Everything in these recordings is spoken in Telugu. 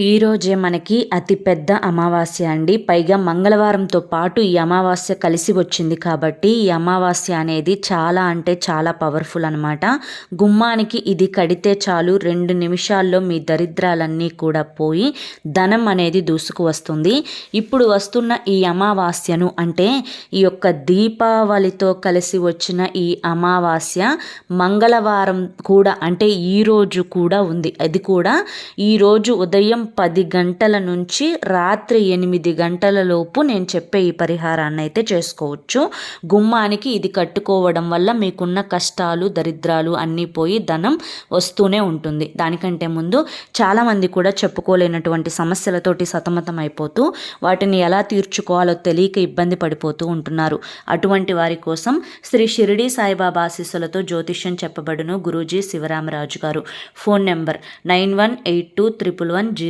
ఈరోజే మనకి అతిపెద్ద అమావాస్య అండి. పైగా మంగళవారంతో పాటు ఈ అమావాస్య కలిసి వచ్చింది కాబట్టి ఈ అమావాస్య అనేది చాలా అంటే చాలా పవర్ఫుల్ అనమాట గుమ్మానికి ఇది కడితే చాలు రెండు నిమిషాల్లో మీ దరిద్రాలన్నీ కూడా పోయి ధనం అనేది దూసుకు వస్తుంది. ఇప్పుడు వస్తున్న ఈ అమావాస్యను అంటే ఈ యొక్క దీపావళితో కలిసి వచ్చిన ఈ అమావాస్య మంగళవారం కూడా అంటే ఈరోజు కూడా ఉంది. అది కూడా ఈరోజు ఉదయం ఉదయం పది గంటల నుంచి రాత్రి ఎనిమిది గంటల లోపు నేను చెప్పే ఈ పరిహారాన్ని అయితే చేసుకోవచ్చు. గుమ్మానికి ఇది కట్టుకోవడం వల్ల మీకున్న కష్టాలు దరిద్రాలు అన్నీ పోయి ధనం వస్తూనే ఉంటుంది. దానికంటే ముందు చాలామంది కూడా చెప్పుకోలేనటువంటి సమస్యలతోటి సతమతం అయిపోతూ వాటిని ఎలా తీర్చుకోవాలో తెలియక ఇబ్బంది పడిపోతూ ఉంటున్నారు. అటువంటి వారి కోసం శ్రీ షిరిడి సాయిబాబా ఆశీస్సులతో జ్యోతిష్యం చెప్పబడును గురూజీ శివరామరాజు గారు. Phone number nine one eight two triple one zero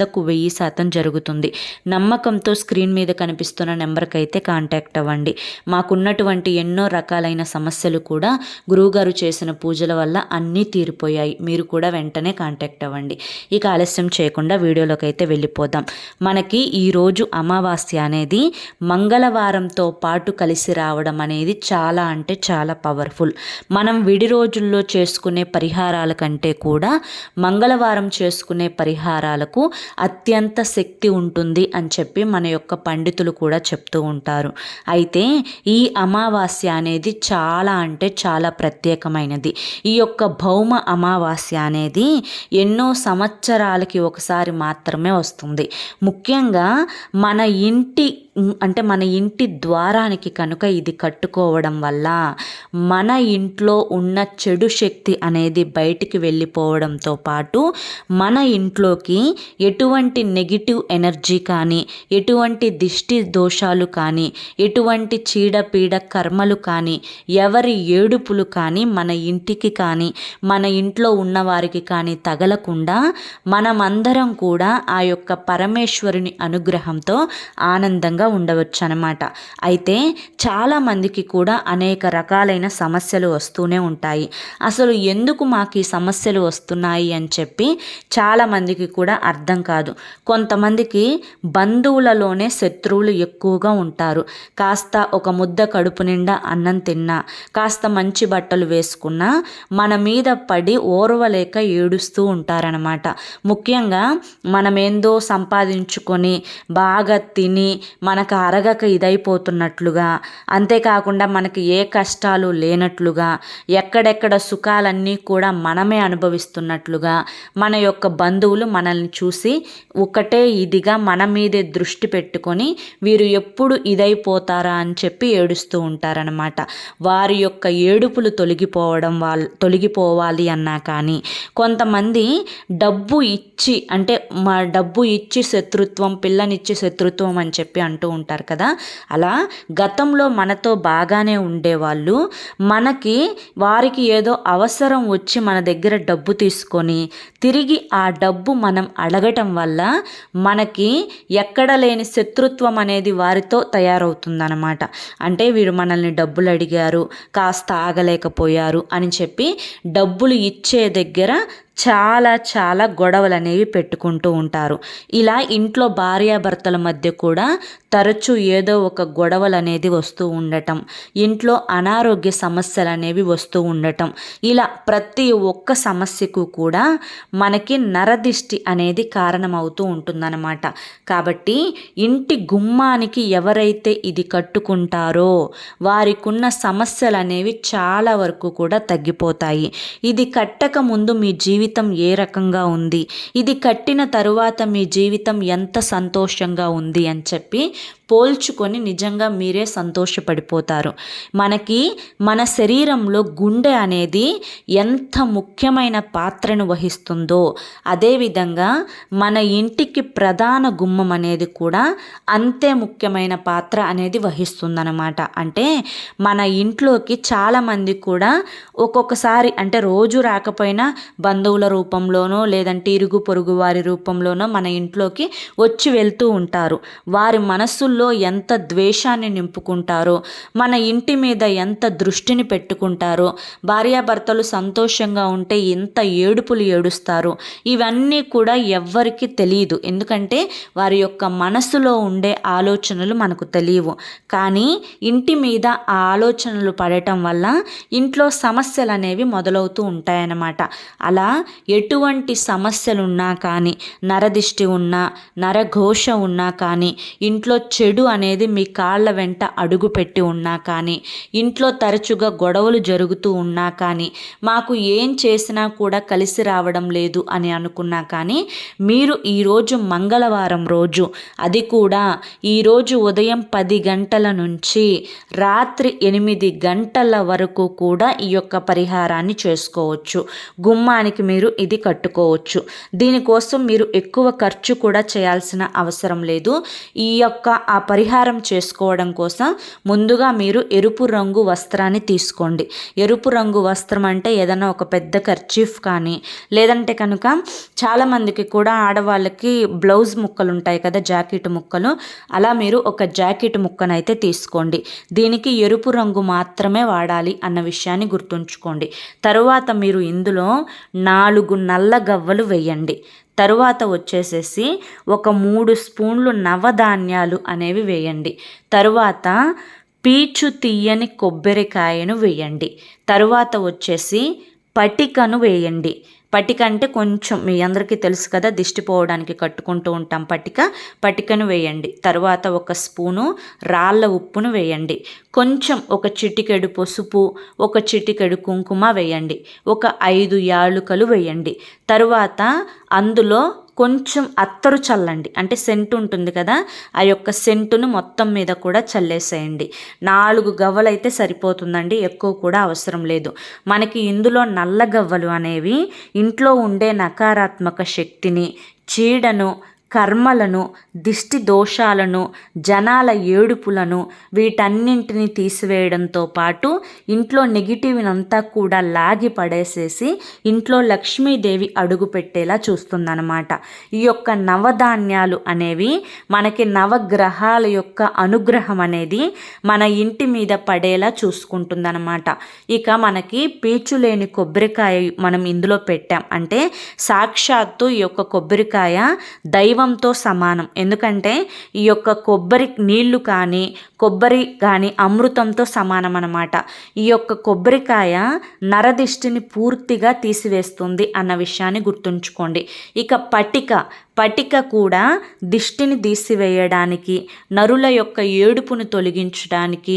వందకు వెయ్యి శాతం జరుగుతుంది. నమ్మకంతో స్క్రీన్ మీద కనిపిస్తున్న నెంబర్కి అయితే కాంటాక్ట్ అవ్వండి. మాకున్నటువంటి ఎన్నో రకాలైన సమస్యలు కూడా గురువుగారు చేసిన పూజల వల్ల అన్నీ తీరిపోయాయి. మీరు కూడా వెంటనే కాంటాక్ట్ అవ్వండి. ఇక ఆలస్యం చేయకుండా వీడియోలోకి అయితే వెళ్ళిపోదాం. మనకి ఈరోజు అమావాస్య అనేది మంగళవారంతో పాటు కలిసి రావడం అనేది చాలా అంటే చాలా పవర్ఫుల్. మనం విడి రోజుల్లో చేసుకునే పరిహారాల కంటే కూడా మంగళవారం చేసుకునే పరిహారాలకు అత్యంత శక్తి ఉంటుంది అని చెప్పి మన యొక్క పండితులు కూడా చెప్తూ ఉంటారు. అయితే ఈ అమావాస్య అనేది చాలా అంటే చాలా ప్రత్యేకమైనది. ఈ యొక్క భౌమ అమావాస్య అనేది ఎన్నో సంవత్సరాలకి ఒకసారి మాత్రమే వస్తుంది. ముఖ్యంగా మన ఇంటి అంటే మన ఇంటి ద్వారానికి కనుక ఇది కట్టుకోవడం వల్ల మన ఇంట్లో ఉన్న చెడు శక్తి అనేది బయటికి వెళ్ళిపోవడంతో పాటు మన ఇంట్లోకి ఎటువంటి నెగిటివ్ ఎనర్జీ కానీ ఎటువంటి దిష్టి దోషాలు కానీ ఎటువంటి చీడపీడ కర్మలు కానీ ఎవరి ఏడుపులు కానీ మన ఇంటికి కానీ మన ఇంట్లో ఉన్నవారికి కానీ తగలకుండా మనమందరం కూడా ఆ యొక్క పరమేశ్వరుని అనుగ్రహంతో ఆనందంగా విధంగా ఉండవచ్చు అనమాట అయితే చాలామందికి కూడా అనేక రకాలైన సమస్యలు వస్తూనే ఉంటాయి. అసలు ఎందుకు మాకు ఈ సమస్యలు వస్తున్నాయి అని చెప్పి చాలామందికి కూడా అర్థం కాదు. కొంతమందికి బంధువులలోనే శత్రువులు ఎక్కువగా ఉంటారు. కాస్త ఒక ముద్ద కడుపు నిండా అన్నం తిన్నా కాస్త మంచి బట్టలు వేసుకున్నా మన మీద పడి ఓర్వలేక ఏడుస్తూ ఉంటారనమాట. ముఖ్యంగా మనమేందో సంపాదించుకొని బాగా తిని మనకు అరగక ఇదైపోతున్నట్లుగా అంతేకాకుండా మనకి ఏ కష్టాలు లేనట్లుగా ఎక్కడెక్కడ సుఖాలన్నీ కూడా మనమే అనుభవిస్తున్నట్లుగా మన యొక్క బంధువులు మనల్ని చూసి ఒకటే ఇదిగా మన మీదే దృష్టి పెట్టుకొని వీరు ఎప్పుడు ఇదైపోతారా అని చెప్పి ఏడుస్తూ ఉంటారనమాట వారి యొక్క ఏడుపులు తొలగిపోవడం వాళ్ళ తొలగిపోవాలి అన్నా కానీ కొంతమంది డబ్బు ఇచ్చి అంటే మా డబ్బు ఇచ్చి శత్రుత్వం పిల్లనిచ్చి శత్రుత్వం అని చెప్పి అంటారు అంటూ ఉంటారు కదా. అలా గతంలో మనతో బాగానే ఉండేవాళ్ళు. మనకి వారికి ఏదో అవసరం వచ్చి మన దగ్గర డబ్బు తీసుకొని తిరిగి ఆ డబ్బు మనం అడగటం వల్ల మనకి ఎక్కడ లేని శత్రుత్వం అనేది వారితో తయారవుతుందన్నమాట. అంటే వీరు మనల్ని డబ్బులు అడిగారు కాస్త ఆగలేకపోయారు అని చెప్పి డబ్బులు ఇచ్చే దగ్గర చాలా చాలా గొడవలు అనేవి పెట్టుకుంటూ ఉంటారు. ఇలా ఇంట్లో భార్యాభర్తల మధ్య కూడా తరచూ ఏదో ఒక గొడవలు అనేది వస్తూ ఉండటం ఇంట్లో అనారోగ్య సమస్యలు అనేవి వస్తూ ఉండటం ఇలా ప్రతి ఒక్క సమస్యకు కూడా మనకి నరదిష్టి అనేది కారణమవుతూ ఉంటుందన్నమాట. కాబట్టి ఇంటి గుమ్మానికి ఎవరైతే ఇది కట్టుకుంటారో వారికున్న సమస్యలు అనేవి చాలా వరకు కూడా తగ్గిపోతాయి. ఇది కట్టక ముందు మీ జీవితం జీవితం ఏ రకంగా ఉంది? ఇది కట్టిన తరువాత మీ జీవితం ఎంత సంతోషంగా ఉంది అని చెప్పి పోల్చుకొని నిజంగా మీరే సంతోషపడిపోతారు. మనకి మన శరీరంలో గుండె అనేది ఎంత ముఖ్యమైన పాత్రను వహిస్తుందో అదేవిధంగా మన ఇంటికి ప్రధాన గుమ్మం అనేది కూడా అంతే ముఖ్యమైన పాత్ర అనేది వహిస్తుందన్నమాట. అంటే మన ఇంట్లోకి చాలామంది కూడా ఒక్కొక్కసారి అంటే రోజు రాకపోయినా బంధువుల రూపంలోనో లేదంటే ఇరుగు పొరుగు వారి రూపంలోనో మన ఇంట్లోకి వచ్చి వెళ్తూ ఉంటారు. వారి మనస్సుల్లో ఎంత ద్వేషాన్ని నింపుకుంటారో మన ఇంటి మీద ఎంత దృష్టిని పెట్టుకుంటారో భార్యాభర్తలు సంతోషంగా ఉంటే ఎంత ఏడుపులు ఏడుస్తారు ఇవన్నీ కూడా ఎవ్వరికి తెలియదు. ఎందుకంటే వారి యొక్క మనసులో ఉండే ఆలోచనలు మనకు తెలియవు. కానీ ఇంటి మీద ఆ ఆలోచనలు పడటం వల్ల ఇంట్లో సమస్యలు అనేవి మొదలవుతూ ఉంటాయన్నమాట. అలా ఎటువంటి సమస్యలున్నా కానీ నరదిష్టి ఉన్నా నరఘోష ఉన్నా కానీ ఇంట్లో చెడు అనేది మీ కాళ్ళ వెంట అడుగు పెట్టి ఉన్నా కానీ ఇంట్లో తరచుగా గొడవలు జరుగుతూ ఉన్నా కానీ మాకు ఏం చేసినా కూడా కలిసి రావడం లేదు అని అనుకున్నా కానీ మీరు ఈరోజు మంగళవారం రోజు అది కూడా ఈరోజు ఉదయం పది గంటల నుంచి రాత్రి ఎనిమిది గంటల వరకు కూడా ఈ యొక్క పరిహారాన్ని చేసుకోవచ్చు. గుమ్మానికి మీరు ఇది కట్టుకోవచ్చు. దీనికోసం మీరు ఎక్కువ ఖర్చు కూడా చేయాల్సిన అవసరం లేదు. ఈ యొక్క ఆ పరిహారం చేసుకోవడం కోసం ముందుగా మీరు ఎరుపు రంగు వస్త్రాన్ని తీసుకోండి. ఎరుపు రంగు వస్త్రం అంటే ఏదైనా ఒక పెద్ద కర్చీఫ్ కానీ లేదంటే కనుక చాలామందికి కూడా ఆడవాళ్ళకి బ్లౌజ్ ముక్కలు ఉంటాయి కదా జాకెట్ ముక్కలు. అలా మీరు ఒక జాకెట్ ముక్కనైతే తీసుకోండి. దీనికి ఎరుపు రంగు మాత్రమే వాడాలి అన్న విషయాన్ని గుర్తుంచుకోండి. తరువాత మీరు ఇందులో నాలుగు నల్ల గవ్వలు వేయండి. తరువాత వచ్చేసేసి ఒక మూడు స్పూన్లు నవధాన్యాలు అనేవి వేయండి. తరువాత పీచు తీయని కొబ్బరికాయను వేయండి. తరువాత వచ్చేసి పటికను వేయండి. పటిక అంటే కొంచెం మీ అందరికీ తెలుసు కదా దిష్టి పోవడానికి కట్టుకుంటూ ఉంటాం పటిక. పటికను వేయండి. తర్వాత ఒక స్పూను రాళ్ళ ఉప్పును వేయండి. కొంచెం ఒక చిటికెడు పసుపు ఒక చిటికెడు కుంకుమ వేయండి. ఒక ఐదు యాలుకలు వేయండి. తరువాత అందులో కొంచెం అత్తరు చల్లండి. అంటే సెంటు ఉంటుంది కదా ఆ యొక్క సెంటును మొత్తం మీద కూడా చల్లేసేయండి. నాలుగు గవ్వలు అయితే సరిపోతుందండి ఎక్కువ కూడా అవసరం లేదు. మనకి ఇందులో నల్ల గవ్వలు అనేవి ఇంట్లో ఉండే నకారాత్మక శక్తిని చీడను కర్మలను దిష్టి దోషాలను జనాల ఏడుపులను వీటన్నింటిని తీసివేయడంతో పాటు ఇంట్లో నెగిటివ్నంతా కూడా లాగి పడేసేసి ఇంట్లో లక్ష్మీదేవి అడుగు పెట్టేలా చూస్తుందన్నమాట. ఈ యొక్క నవధాన్యాలు అనేవి మనకి నవగ్రహాల యొక్క అనుగ్రహం అనేది మన ఇంటి మీద పడేలా చూసుకుంటుందన్నమాట. ఇక మనకి పీచు లేని కొబ్బరికాయ మనం ఇందులో పెట్టాం. అంటే సాక్షాత్తు ఈ యొక్క కొబ్బరికాయ దైవ దైవంతో సమానం. ఎందుకంటే ఈ యొక్క కొబ్బరి నీళ్ళు కానీ కొబ్బరి కానీ అమృతంతో సమానం అన్నమాట ఈ యొక్క కొబ్బరికాయ నరదిష్టిని పూర్తిగా తీసివేస్తుంది అన్న విషయాన్ని గుర్తుంచుకోండి. ఇక పటిక పటిక కూడా దిష్టిని తీసివేయడానికి నరుల యొక్క ఏడుపును తొలగించడానికి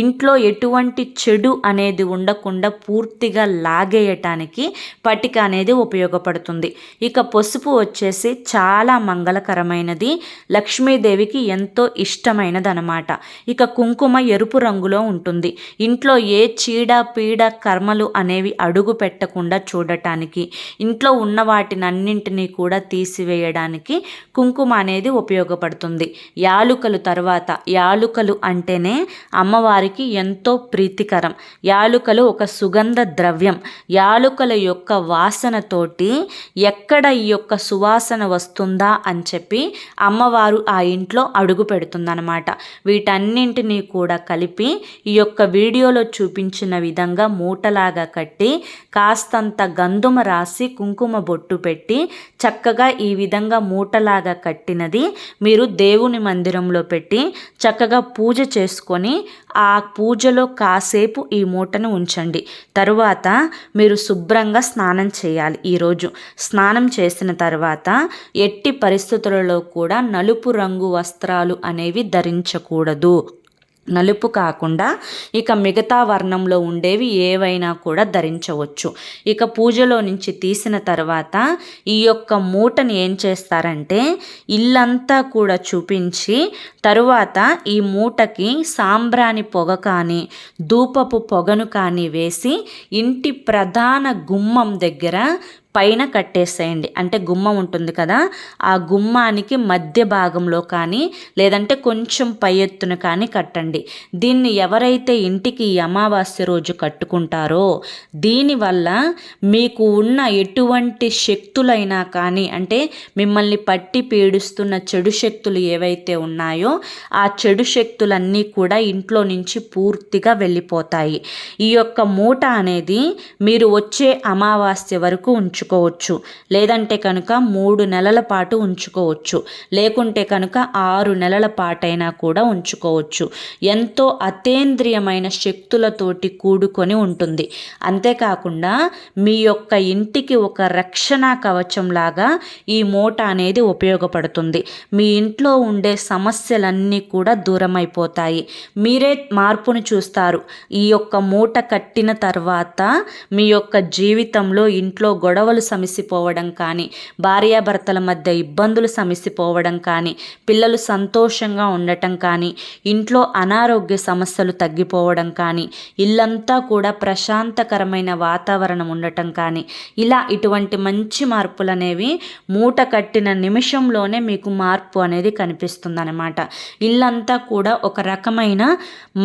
ఇంట్లో ఎటువంటి చెడు అనేది ఉండకుండా పూర్తిగా లాగేయటానికి పటిక అనేది ఉపయోగపడుతుంది. ఇక పసుపు వచ్చేసి చాలా మంగళకరమైనది. లక్ష్మీదేవికి ఎంతో ఇష్టమైనది అనమాట ఇక కుంకుమ ఎరుపు రంగులో ఉంటుంది. ఇంట్లో ఏ చీడ పీడ కర్మలు అనేవి అడుగు పెట్టకుండా చూడటానికి ఇంట్లో ఉన్న వాటినన్నింటినీ కూడా తీసివేయడానికి చేయడానికి కుంకుమ అనేది ఉపయోగపడుతుంది. యాలుకలు తర్వాత యాలుకలు అంటేనే అమ్మవారికి ఎంతో ప్రీతికరం. యాలుకలు ఒక సుగంధ ద్రవ్యం. యాలుకల యొక్క వాసనతోటి ఎక్కడ ఈ యొక్క సువాసన వస్తుందా అని చెప్పి అమ్మవారు ఆ ఇంట్లో అడుగు పెడుతుందనమాట వీటన్నింటినీ కూడా కలిపి ఈ యొక్క వీడియోలో చూపించిన విధంగా మూటలాగా కట్టి కాస్తంత గంధుమ రాసి కుంకుమ బొట్టు పెట్టి చక్కగా ఈ విధంగా మూటలాగా కట్టినది మీరు దేవుని మందిరంలో పెట్టి చక్కగా పూజ చేసుకొని ఆ పూజలో కాసేపు ఈ మూటను ఉంచండి. తరువాత మీరు శుభ్రంగా స్నానం చేయాలి ఈరోజు. స్నానం చేసిన తర్వాత ఎట్టి పరిస్థితులలో కూడా నలుపు రంగు వస్త్రాలు అనేవి ధరించకూడదు. నలుపు కాకుండా ఇక మిగతా వర్ణంలో ఉండేవి ఏవైనా కూడా ధరించవచ్చు. ఇక పూజలో నుంచి తీసిన తర్వాత ఈ యొక్క మూటని ఏం చేస్తారంటే ఇల్లంతా కూడా చూపించి తరువాత ఈ మూటకి సాంబ్రాణి పొగ కానీ ధూపపు పొగను కానీ వేసి ఇంటి ప్రధాన గుమ్మం దగ్గర పైన కట్టేసేయండి. అంటే గుమ్మం ఉంటుంది కదా ఆ గుమ్మానికి మధ్య భాగంలో కానీ లేదంటే కొంచెం పై ఎత్తున కానీ కట్టండి. దీన్ని ఎవరైతే ఇంటికి ఈ అమావాస్య రోజు కట్టుకుంటారో దీనివల్ల మీకు ఉన్న ఎటువంటి శక్తులైనా కానీ అంటే మిమ్మల్ని పట్టి పీడిస్తున్న చెడు శక్తులు ఏవైతే ఉన్నాయో ఆ చెడు శక్తులన్నీ కూడా ఇంట్లో నుంచి పూర్తిగా వెళ్ళిపోతాయి. ఈ యొక్క మూట అనేది మీరు వచ్చే అమావాస్య వరకు ఉంచు ఉంచుకోవచ్చు. లేదంటే కనుక మూడు నెలల పాటు ఉంచుకోవచ్చు. లేకుంటే కనుక ఆరు నెలల పాటైనా కూడా ఉంచుకోవచ్చు. ఎంతో అతేంద్రియమైన శక్తులతోటి కూడుకొని ఉంటుంది. అంతేకాకుండా మీ యొక్క ఇంటికి ఒక రక్షణ కవచం లాగా ఈ మూట అనేది ఉపయోగపడుతుంది. మీ ఇంట్లో ఉండే సమస్యలన్నీ కూడా దూరం అయిపోతాయి మీరే మార్పును చూస్తారు. ఈ యొక్క మూట కట్టిన తర్వాత మీ యొక్క జీవితంలో ఇంట్లో గొడవలు గొడవలు సమిసిపోవడం కానీ భార్యాభర్తల మధ్య ఇబ్బందులు సమిసిపోవడం కానీ పిల్లలు సంతోషంగా ఉండటం కానీ ఇంట్లో అనారోగ్య సమస్యలు తగ్గిపోవడం కానీ ఇల్లంతా కూడా ప్రశాంతకరమైన వాతావరణం ఉండటం కానీ ఇలా ఇటువంటి మంచి మార్పులు అనేవి మూట కట్టిన నిమిషంలోనే మీకు మార్పు అనేది కనిపిస్తుంది అనమాట ఇల్లంతా కూడా ఒక రకమైన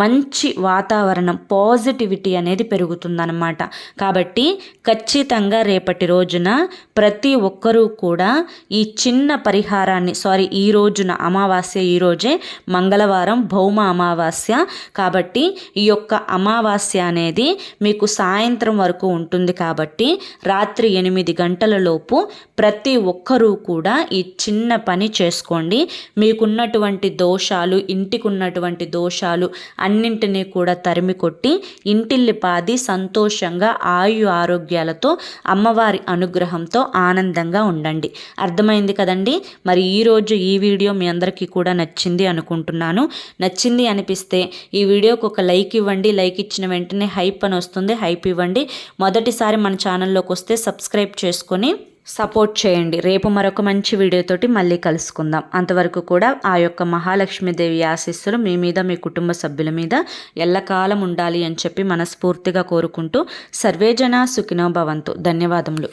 మంచి వాతావరణం పాజిటివిటీ అనేది పెరుగుతుందన్నమాట. కాబట్టి ఖచ్చితంగా రేపటి రోజు రోజున ప్రతి ఒక్కరూ కూడా ఈ చిన్న పరిహారాన్ని సారీ ఈ రోజున అమావాస్య ఈ రోజే మంగళవారం భౌమ అమావాస్య. కాబట్టి ఈ యొక్క అమావాస్య అనేది మీకు సాయంత్రం వరకు ఉంటుంది కాబట్టి రాత్రి ఎనిమిది గంటల లోపు ప్రతి ఒక్కరూ కూడా ఈ చిన్న పని చేసుకోండి. మీకున్నటువంటి దోషాలు ఇంటికి ఉన్నటువంటి దోషాలు అన్నింటినీ కూడా తరిమి కొట్టి ఇంటిల్లి పాది సంతోషంగా ఆయు ఆరోగ్యాలతో అమ్మవారి అనుగ్రహంతో ఆనందంగా ఉండండి. అర్థమైంది కదండి? మరి ఈరోజు ఈ వీడియో మీ అందరికీ కూడా నచ్చింది అనుకుంటున్నాను. నచ్చింది అనిపిస్తే ఈ వీడియోకి ఒక లైక్ ఇవ్వండి. లైక్ ఇచ్చిన వెంటనే హైప్ అని వస్తుంది. హైప్ ఇవ్వండి. మొదటిసారి మన ఛానల్లోకి వస్తే సబ్స్క్రైబ్ చేసుకొని సపోర్ట్ చేయండి. రేపు మరొక మంచి వీడియోతోటి మళ్ళీ కలుసుకుందాం. అంతవరకు కూడా ఆ యొక్క మహాలక్ష్మీదేవి ఆశీస్సులు మీ మీద మీ కుటుంబ సభ్యుల మీద ఎల్లకాలం ఉండాలి అని చెప్పి మనస్ఫూర్తిగా కోరుకుంటూ సర్వేజన సుఖినో భవంతు. ధన్యవాదములు.